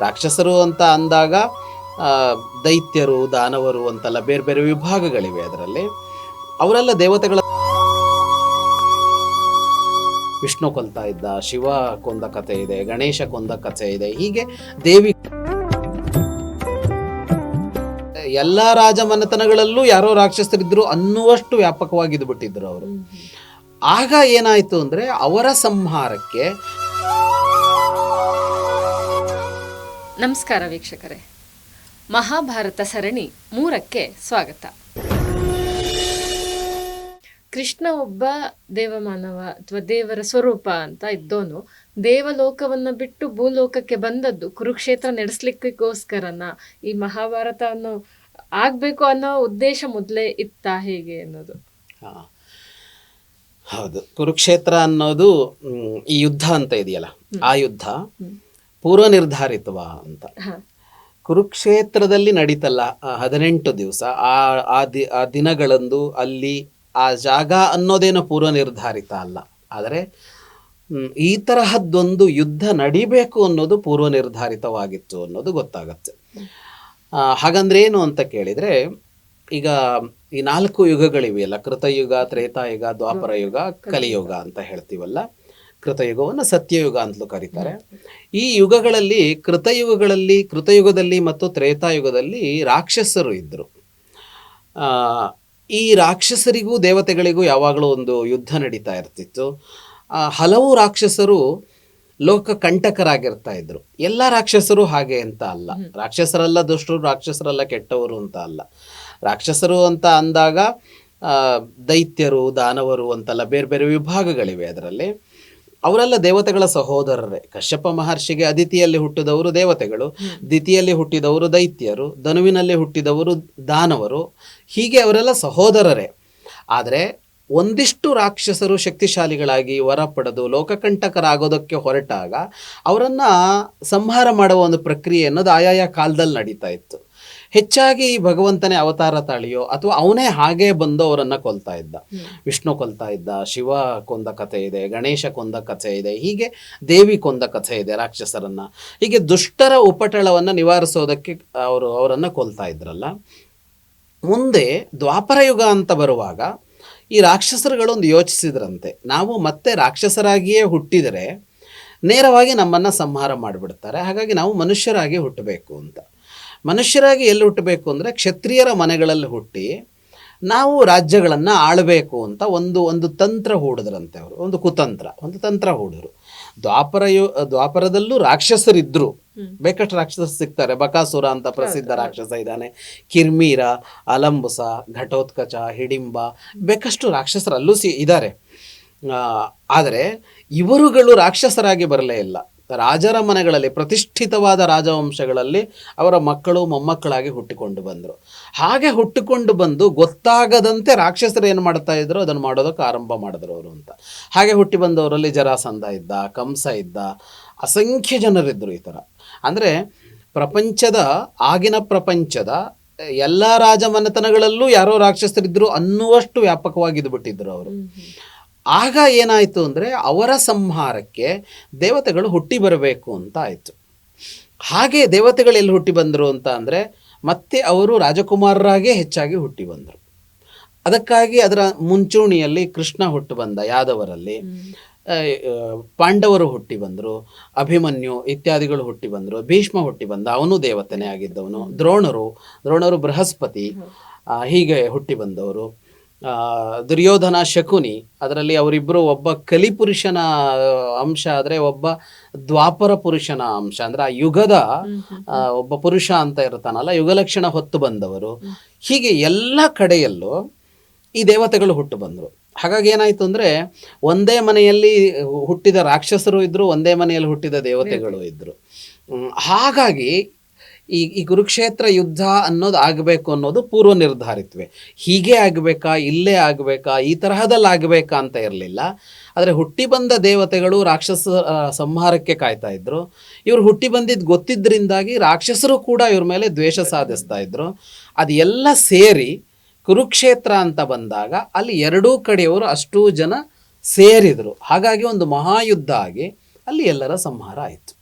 ರಾಕ್ಷಸರು ಅಂತ ಅಂದಾಗ ದೈತ್ಯರು ದಾನವರು ಅಂತೆಲ್ಲ ಬೇರೆ ಬೇರೆ ವಿಭಾಗಗಳಿವೆ ಅದರಲ್ಲಿ. ಅವರೆಲ್ಲ ದೇವತೆಗಳ ವಿಷ್ಣು ಕೊಲ್ತಾ ಇದ್ದ ಶಿವ ಕೊಂದ ಕಥೆ ಇದೆ ಗಣೇಶ ಕೊಂದ ಕಥೆ ಇದೆ ಹೀಗೆ ದೇವಿ ಎಲ್ಲ ರಾಜಮನೆತನಗಳಲ್ಲೂ ಯಾರೋ ರಾಕ್ಷಸರಿದ್ರು ಅನ್ನುವಷ್ಟು ವ್ಯಾಪಕವಾಗಿ ಇದು ಬಿಟ್ಟಿದ್ರು ಅವರು. ಆಗ ಏನಾಯ್ತು ಅಂದ್ರೆ ಅವರ ಸಂಹಾರಕ್ಕೆ ನಮಸ್ಕಾರ ವೀಕ್ಷಕರೇ. ಮಹಾಭಾರತ ಸರಣಿ ಮೂರಕ್ಕೆ ಸ್ವಾಗತ. ಕೃಷ್ಣ ಒಬ್ಬ ದೇವಮಾನವ ಅಥವಾ ದೇವರ ಸ್ವರೂಪ ಅಂತ ಇದ್ದೋನು ದೇವಲೋಕವನ್ನ ಬಿಟ್ಟು ಭೂಲೋಕಕ್ಕೆ ಬಂದದ್ದು ಕುರುಕ್ಷೇತ್ರ ನಡೆಸ್ಲಿಕ್ಕೋಸ್ಕರನ ಈ ಮಹಾಭಾರತವನ್ನು ಆಗ್ಬೇಕು ಅನ್ನೋ ಉದ್ದೇಶ ಮೊದಲೇ ಇತ್ತ ಹೇಗೆ ಅನ್ನೋದು? ಹೌದು. ಕುರುಕ್ಷೇತ್ರ ಅನ್ನೋದು ಈ ಯುದ್ಧ ಅಂತ ಇದೆಯಲ್ಲ ಆ ಯುದ್ಧ. ಪೂರ್ವ ನಿರ್ಧಾರಿತವ ಅಂತ ಕುರುಕ್ಷೇತ್ರದಲ್ಲಿ ನಡೀತಲ್ಲ ಹದಿನೆಂಟು ದಿವಸ ಆ ಆ ದಿ ಆ ದಿನಗಳಂದು ಅಲ್ಲಿ ಆ ಜಾಗ ಅನ್ನೋದೇನು ಪೂರ್ವ ನಿರ್ಧಾರಿತ ಅಲ್ಲ. ಆದರೆ ಈ ತರಹದ್ದೊಂದು ಯುದ್ಧ ನಡಿಬೇಕು ಅನ್ನೋದು ಪೂರ್ವ ನಿರ್ಧಾರಿತವಾಗಿತ್ತು ಅನ್ನೋದು ಗೊತ್ತಾಗತ್ತೆ. ಹಾಗಂದ್ರೆ ಏನು ಅಂತ ಕೇಳಿದ್ರೆ ಈಗ ಈ ನಾಲ್ಕು ಯುಗಗಳಿವೆಯಲ್ಲ ಕೃತಯುಗ ತ್ರೇತಾಯುಗ ದ್ವಾಪರ ಯುಗ ಕಲಿಯುಗ ಅಂತ ಹೇಳ್ತೀವಲ್ಲ. ಕೃತಯುಗವನ್ನು ಸತ್ಯಯುಗ ಅಂತಲೂ ಕರೀತಾರೆ. ಈ ಯುಗಗಳಲ್ಲಿ ಕೃತಯುಗಗಳಲ್ಲಿ ಕೃತಯುಗದಲ್ಲಿ ಮತ್ತು ತ್ರೇತಾಯುಗದಲ್ಲಿ ರಾಕ್ಷಸರು ಇದ್ದರು ಆ, ಈ ರಾಕ್ಷಸರಿಗೂ ದೇವತೆಗಳಿಗೂ ಯಾವಾಗಲೂ ಒಂದು ಯುದ್ಧ ನಡೀತಾ ಇರ್ತಿತ್ತು. ಆ, ಹಲವು ರಾಕ್ಷಸರು ಲೋಕ ಕಂಟಕರಾಗಿರ್ತಾ ಇದ್ರು. ಎಲ್ಲ ರಾಕ್ಷಸರು ಹಾಗೆ ಅಂತ ಅಲ್ಲ. ರಾಕ್ಷಸರೆಲ್ಲ ದುಷ್ಟರು ರಾಕ್ಷಸರೆಲ್ಲ ಕೆಟ್ಟವರು ಅಂತ ಅಲ್ಲ. ರಾಕ್ಷಸರು ಅಂತ ಅಂದಾಗ ದೈತ್ಯರು ದಾನವರು ಅಂತೆಲ್ಲ ಬೇರೆ ಬೇರೆ ವಿಭಾಗಗಳಿವೆ ಅದರಲ್ಲಿ. ಅವರೆಲ್ಲ ದೇವತೆಗಳ ಸಹೋದರರೇ. ಕಶ್ಯಪ ಮಹರ್ಷಿಗೆ ಅದಿತಿಯಲ್ಲಿ ಹುಟ್ಟಿದವರು ದೇವತೆಗಳು ದಿತಿಯಲ್ಲಿ ಹುಟ್ಟಿದವರು ದೈತ್ಯರು ಧನುವಿನಲ್ಲಿ ಹುಟ್ಟಿದವರು ದಾನವರು ಹೀಗೆ ಅವರೆಲ್ಲ ಸಹೋದರರೇ. ಆದರೆ ಒಂದಿಷ್ಟು ರಾಕ್ಷಸರು ಶಕ್ತಿಶಾಲಿಗಳಾಗಿ ವರ ಪಡೆದು ಲೋಕಕಂಟಕರಾಗೋದಕ್ಕೆ ಹೊರಟಾಗ ಅವರನ್ನು ಸಂಹಾರ ಮಾಡುವ ಒಂದು ಪ್ರಕ್ರಿಯೆ ಅನ್ನೋದು ಆಯಾಯ ಕಾಲದಲ್ಲಿ ನಡೀತಾ ಇತ್ತು. ಹೆಚ್ಚಾಗಿ ಈ ಭಗವಂತನೇ ಅವತಾರ ತಾಳಿಯೋ ಅಥವಾ ಅವನೇ ಹಾಗೆ ಬಂದು ಅವರನ್ನು ಕೊಲ್ತಾ ಇದ್ದ. ವಿಷ್ಣು ಕೊಲ್ತಾ ಇದ್ದ ಶಿವ ಕೊಂದ ಕಥೆ ಇದೆ ಗಣೇಶ ಕೊಂದ ಕಥೆ ಇದೆ ಹೀಗೆ ದೇವಿ ಕೊಂದ ಕಥೆ ಇದೆ ರಾಕ್ಷಸರನ್ನು. ಹೀಗೆ ದುಷ್ಟರ ಉಪಟಳವನ್ನು ನಿವಾರಿಸೋದಕ್ಕೆ ಅವರು ಅವರನ್ನು ಕೊಲ್ತಾ ಇದ್ರಲ್ಲ. ಮುಂದೆ ದ್ವಾಪರ ಯುಗ ಅಂತ ಬರುವಾಗ ಈ ರಾಕ್ಷಸರುಗಳೊಂದು ಯೋಚಿಸಿದ್ರಂತೆ. ನಾವು ಮತ್ತೆ ರಾಕ್ಷಸರಾಗಿಯೇ ಹುಟ್ಟಿದರೆ ನೇರವಾಗಿ ನಮ್ಮನ್ನು ಸಂಹಾರ ಮಾಡಿಬಿಡ್ತಾರೆ. ಹಾಗಾಗಿ ನಾವು ಮನುಷ್ಯರಾಗಿ ಹುಟ್ಟಬೇಕು ಅಂತ. ಮನುಷ್ಯರಾಗಿ ಎಲ್ಲಿ ಹುಟ್ಟಬೇಕು ಅಂದರೆ ಕ್ಷತ್ರಿಯರ ಮನೆಗಳಲ್ಲಿ ಹುಟ್ಟಿ ನಾವು ರಾಜ್ಯಗಳನ್ನು ಆಳಬೇಕು ಅಂತ ಒಂದು ಒಂದು ತಂತ್ರ ಹೂಡಿದ್ರಂತೆ ಅವರು. ಒಂದು ಕುತಂತ್ರ ಒಂದು ತಂತ್ರ ಹೂಡಿದ್ರು. ದ್ವಾಪರ ಯು ದ್ವಾಪರದಲ್ಲೂ ರಾಕ್ಷಸರಿದ್ದರು ಬೇಕಷ್ಟು ರಾಕ್ಷಸರು ಸಿಗ್ತಾರೆ. ಬಕಾಸುರ ಅಂತ ಪ್ರಸಿದ್ಧ ರಾಕ್ಷಸ ಇದ್ದಾನೆ. ಕಿರ್ಮೀರ ಅಲಂಬುಸ ಘಟೋತ್ಕಚ ಹಿಡಿಂಬ ಬೇಕಷ್ಟು ರಾಕ್ಷಸರಲ್ಲೂ ಸಿ ಇದ್ದಾರೆ. ಆದರೆ ಇವರುಗಳು ರಾಕ್ಷಸರಾಗಿ ಬರಲೇ ಇಲ್ಲ. ರಾಜರ ಮನೆಗಳಲ್ಲಿ, ಪ್ರತಿಷ್ಠಿತವಾದ ರಾಜವಂಶಗಳಲ್ಲಿ ಅವರ ಮಕ್ಕಳು ಮೊಮ್ಮಕ್ಕಳಾಗಿ ಹುಟ್ಟಿಕೊಂಡು ಬಂದರು. ಹಾಗೆ ಹುಟ್ಟಿಕೊಂಡು ಬಂದು ಗೊತ್ತಾಗದಂತೆ ರಾಕ್ಷಸರು ಏನು ಮಾಡ್ತಾ ಇದ್ರು? ಅದನ್ನು ಮಾಡೋದಕ್ಕೆ ಆರಂಭ ಮಾಡಿದ್ರು ಅವರು ಅಂತ. ಹಾಗೆ ಹುಟ್ಟಿ ಬಂದವರಲ್ಲಿ ಜರಾಸಂಧ ಇದ್ದ, ಕಂಸ ಇದ್ದ, ಅಸಂಖ್ಯ ಜನರಿದ್ದರು ಈ ಥರ ಅಂದರೆ ಪ್ರಪಂಚದ, ಆಗಿನ ಪ್ರಪಂಚದ ಎಲ್ಲ ರಾಜಮನೆತನಗಳಲ್ಲೂ ಯಾರೋ ರಾಕ್ಷಸರಿದ್ದರು ಅನ್ನುವಷ್ಟು ವ್ಯಾಪಕವಾಗಿ ಇದು ಬಿಟ್ಟಿದ್ರು ಅವರು ಆಗ ಏನಾಯಿತು ಅಂದರೆ ಅವರ ಸಂಹಾರಕ್ಕೆ ದೇವತೆಗಳು ಹುಟ್ಟಿ ಬರಬೇಕು ಅಂತ ಆಯಿತು. ಹಾಗೆ ದೇವತೆಗಳು ಎಲ್ಲಿ ಹುಟ್ಟಿ ಬಂದರು ಅಂತ ಅಂದರೆ ಮತ್ತೆ ಅವರು ರಾಜಕುಮಾರರಾಗೇ ಹೆಚ್ಚಾಗಿ ಹುಟ್ಟಿ ಬಂದರು. ಅದಕ್ಕಾಗಿ ಅದರ ಮುಂಚೂಣಿಯಲ್ಲಿ ಕೃಷ್ಣ ಹುಟ್ಟು ಬಂದ ಯಾದವರಲ್ಲಿ ಪಾಂಡವರು ಹುಟ್ಟಿ ಬಂದರು ಅಭಿಮನ್ಯು ಇತ್ಯಾದಿಗಳು ಹುಟ್ಟಿ ಬಂದರು ಭೀಷ್ಮ ಹುಟ್ಟಿ ಬಂದ ಅವನು ದೇವತನೇ ಆಗಿದ್ದವನು ದ್ರೋಣರು ದ್ರೋಣರು ಬೃಹಸ್ಪತಿ ಹೀಗೆ ಹುಟ್ಟಿ ಬಂದವರು. ದುರ್ಯೋಧನ ಶಕುನಿ, ಅದರಲ್ಲಿ ಅವರಿಬ್ಬರು ಒಬ್ಬ ಕಲಿಪುರುಷನ ಅಂಶ, ಆದರೆ ಒಬ್ಬ ದ್ವಾಪರ ಪುರುಷನ ಅಂಶ. ಅಂದ್ರೆ ಆ ಯುಗದ ಒಬ್ಬ ಪುರುಷ ಅಂತ ಇರ್ತಾನಲ್ಲ, ಯುಗಲಕ್ಷಣ ಹೊತ್ತು ಬಂದವರು. ಹೀಗೆ ಎಲ್ಲ ಕಡೆಯಲ್ಲೂ ಈ ದೇವತೆಗಳು ಹುಟ್ಟು ಬಂದರು. ಹಾಗಾಗಿ ಏನಾಯಿತು ಅಂದರೆ, ಒಂದೇ ಮನೆಯಲ್ಲಿ ಹುಟ್ಟಿದ ರಾಕ್ಷಸರು ಇದ್ದರು ಒಂದೇ ಮನೆಯಲ್ಲಿ ಹುಟ್ಟಿದ ದೇವತೆಗಳು ಇದ್ದರು ಹಾಗಾಗಿ ಈ ಈ ಕುರುಕ್ಷೇತ್ರ ಯುದ್ಧ ಅನ್ನೋದು ಆಗಬೇಕು ಅನ್ನೋದು ಪೂರ್ವ ನಿರ್ಧಾರಿತ್ವೆ ಹೀಗೆ ಆಗಬೇಕಾ, ಇಲ್ಲೇ ಆಗಬೇಕಾ, ಈ ತರಹದಲ್ಲಿ ಆಗಬೇಕಾ ಅಂತ ಇರಲಿಲ್ಲ. ಆದರೆ ಹುಟ್ಟಿ ಬಂದ ದೇವತೆಗಳು ರಾಕ್ಷಸ ಸಂಹಾರಕ್ಕೆ ಕಾಯ್ತಾ ಇದ್ರು. ಇವರು ಹುಟ್ಟಿ ಬಂದಿದ್ದು ಗೊತ್ತಿದ್ದರಿಂದಾಗಿ ರಾಕ್ಷಸರು ಕೂಡ ಇವ್ರ ಮೇಲೆ ದ್ವೇಷ ಸಾಧಿಸ್ತಾ ಇದ್ರು. ಅದೆಲ್ಲ ಸೇರಿ ಕುರುಕ್ಷೇತ್ರ ಅಂತ ಬಂದಾಗ ಅಲ್ಲಿ ಎರಡೂ ಕಡೆಯವರು ಅಷ್ಟೂ ಜನ ಸೇರಿದರು. ಹಾಗಾಗಿ ಒಂದು ಮಹಾಯುದ್ಧ ಆಗಿ ಅಲ್ಲಿ ಎಲ್ಲರ ಸಂಹಾರ ಆಯಿತು.